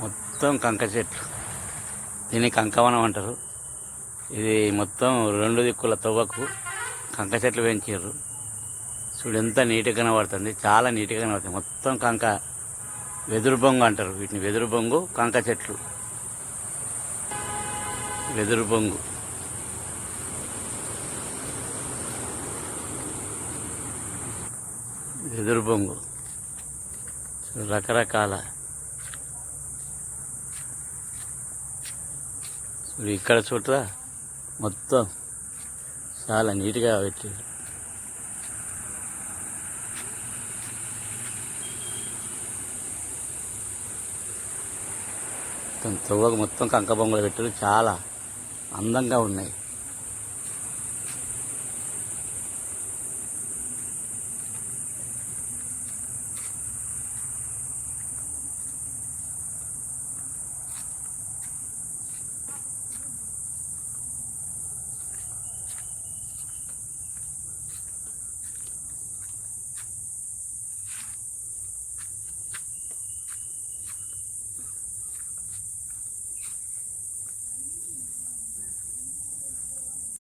మొత్తం కంక చెట్లు. దీన్ని కంకవనం అంటారు. ఇది మొత్తం రెండు దిక్కుల తవ్వకు కంక చెట్లు పెంచారు చూడు ఎంత నీట్గా కనబడుతుంది. చాలా నీట్గా కనబడుతుంది. మొత్తం కంక వెదురు బొంగు అంటారు. వీటిని వెదురు బొంగు కంక చెట్లు. వెదురు బొంగు. వెదురు బొంగు. రకరకాల ఇక్కడ చూడరా? మొత్తం చాలా నీట్గా పెట్టారు మొత్తం తవ్వకు మొత్తం కంక బొమ్మలు పెట్టారు చాలా అందంగా ఉన్నాయి.